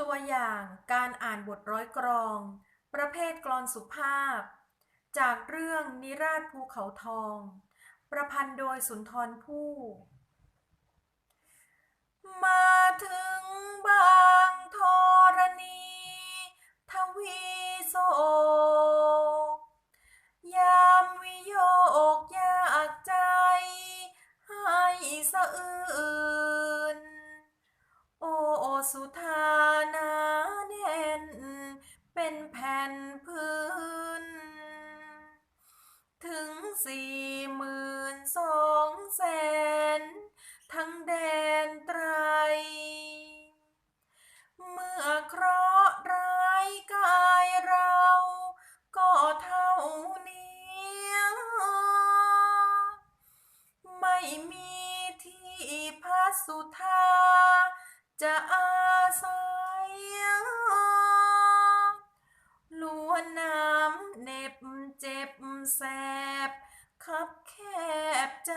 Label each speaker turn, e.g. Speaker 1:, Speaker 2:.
Speaker 1: ตัวอย่างการอ่านบทร้อยกรอง ประเภทกลอนสุภาพ จากเรื่องนิราชภูเขาทอง ประพันธ์โดยสุนทรภู่มาถึงบางธรณีทวีโศกยามวิโยกยากใจให้สะอื่น โอสุธ เป็นแผ่นพื้น ถึงสี่หมื่นสองแสน ทั้งแดนไตร เมื่อเคราะห์ร้ายกายเรา ก็เท่านี้ ไม่มีที่พักสุธาจะอาศัย แสบคับแคบใจ